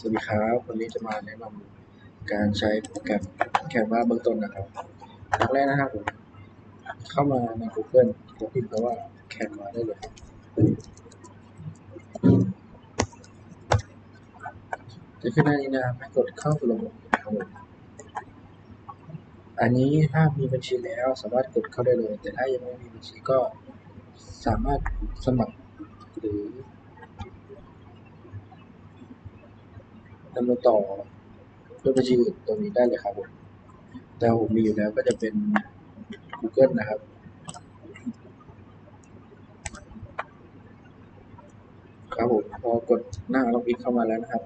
สวัสดีครับ วันนี้จะมาแนะนำการใช้โปรแกรมแคนวาเบื้องต้นนะครับครั้งแรกนะครับผมเข้ามาใน Google แล้วพิมพ์คำว่าแคนวาได้เลยจะขึ้นหน้านี้นะครับให้กดเข้าสู่ระบบนะครับผมอันนี้ถ้ามีบัญชีแล้วสามารถกดเข้าได้เลย แต่ถ้ายังไม่มีบัญชีก็สามารถสมัครหรือ ดำเนินต่อด้วยบัญชีอื่นตรงนี้ได้เลยครับผมแต่ผมมีอยู่แล้วก็จะเป็น Google นะครับครับผมพอกดหน้าล็อกอินเข้ามาแล้วนะครับ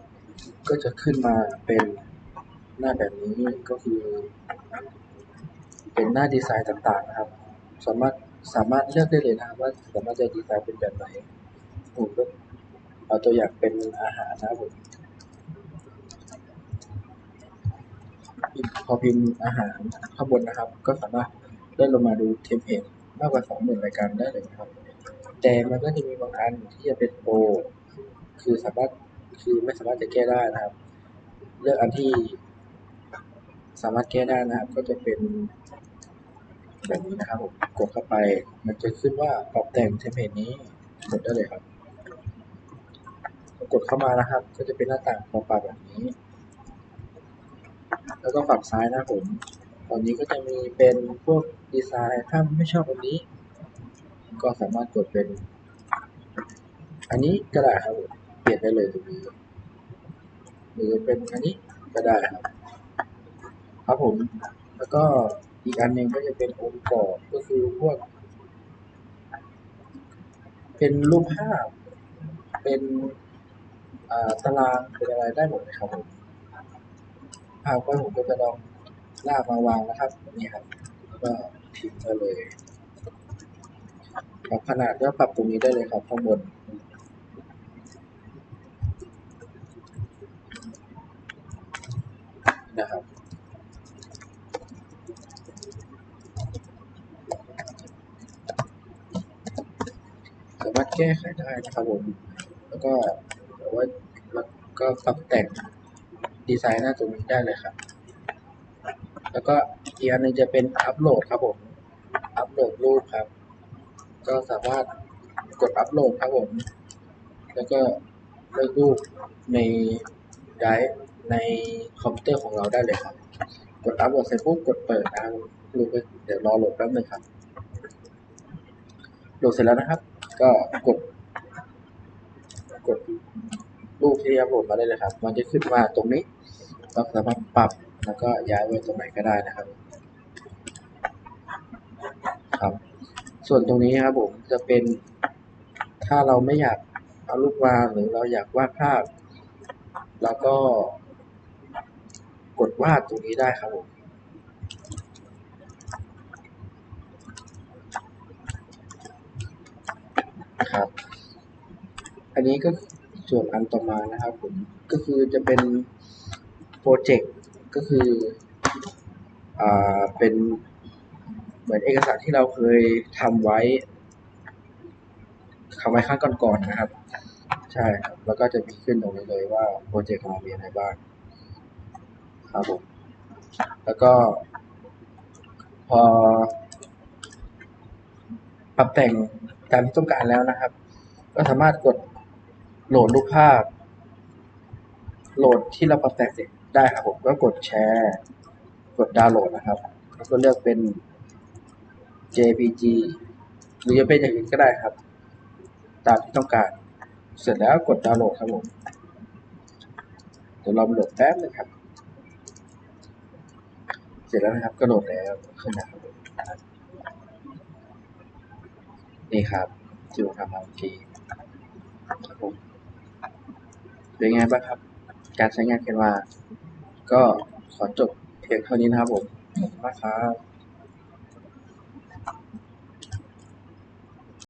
ก็จะขึ้นมาเป็นหน้าแบบนี้ก็คือ เป็นหน้าดีไซน์ต่างๆนะครับ สามารถสามารถเลือกได้เลยนะครับว่าสามารถจะดีไซน์เป็นแบบไหนผมก็เอาตัวอย่างเป็นอาหารนะครับผม พ อพิมพ์อาหารข้างบนนะครับ ก็สามารถเลื่อนลงมาดูเทมเพลตมากกว่าสองหมื่นรายการได้เลยนะครับ แต่มันก็จะมีบางอันที่จะเป็นโปรคือสามารถคือไม่สามารถจะแก้ได้นะครับ เลือกอันที่สามารถแก้ได้นะครับ ก็จะเป็นแบบนี้นะครับผมกดเข้าไป มันจะขึ้นว่าปรับแต่งเทมเพลตนี้กดได้เลยครับ กดเข้ามานะครับ ก็จะเป็นหน้าต่างพอปรับแบบนี้ แล้วก็ฝั่งซ้ายนะผมตอนนี้ก็จะมีเป็นพวกดีไซน์ถ้าไม่ชอบอันนี้ ก็สามารถกดเป็น อันนี้ก็ได้ครับผมเปลี่ยนได้เลยตรงนี้หรือเป็นอันนี้ก็ได้ครับครับผม แล้วก็อีกอันหนึ่งก็จะเป็นองค์ประกอบก็คือพวก เป็นรูปภาพ เป็นตารางเป็นอะไรได้หมดเลยครับผม ภาพก็ผมก็จะลองลากมาวางนะครับนี่ครับแล้วก็พิมพ์ได้เลยปรับขนาดก็ปรับตรงนี้ได้เลยครับข้างบนนะครับสามารถแก้ไขได้นะครับผม แล้วก็ว่าแล้วก็ปรับแต่ง ดีไซน์หน้าตรงนี้ได้เลยครับ แล้วก็อีกอันหนึงจะเป็นอัปโหลดครับผม อัปโหลดรูปครับ ก็สามารถกดอัปโหลดครับผม แล้วก็เลือกรูปในไดร์ในคอมพิวเตอร์ของเราได้เลยครับ กดอัปโหลดเสร็จปุ๊บกดเปิดนะรูปเดี๋ยวรอโหลดแป๊บนึงครับ โหลดเสร็จแล้วนะครับ ก็กด กด รูปที่อัปโหลดมาได้เลยครับ มันจะขึ้นมาตรงนี้เราสามารถปรับแล้วก็ย้ายไว้ตรงไหนก็ได้นะครับ ครับ ส่วนตรงนี้ครับผมจะเป็นถ้าเราไม่อยากเอารูปวางหรือเราอยากวาดภาพ แล้วก็กดวาดตรงนี้ได้ครับผมครับ อันนี้ก็ ส่วนอันต่อมานะครับผมก็คือจะเป็นโปรเจกต์ก็คืออ่าเป็นเหมือนเอกสารที่เราเคยทำไว้ทำไว้ข้างก่อนๆนะครับ ใช่ครับ แล้วก็จะมีขึ้นตรงนี้เลยว่าโปรเจกต์ของเรามีอะไรบ้างครับผมแล้วก็ พอ ปรับแต่งตามที่ต้องการแล้วนะครับ ก็สามารถกด โหลดรูปภาพ โหลดที่เราปรับแต่งเสร็จได้ครับผมก็กดแชร์ กดดาวน์โหลดนะครับ แล้วก็เลือกเป็น JPG หรือจะเป็นอย่างอื่นก็ได้ครับ ตามที่ต้องการ เสร็จแล้วกดดาวน์โหลดครับผมเดี๋ยวเราโหลดแป๊บนึงครับ เสร็จแล้วนะครับก็โหลดแล้วขึ้นนะครับนี่ครับที่ผมทำมาเมื่อกี้ครับผม เป็นไงบ้างครับ การใช้งานเคนวาก็ขอจบเพียงเท่านี้นะครับผมขอบคุณมากครับ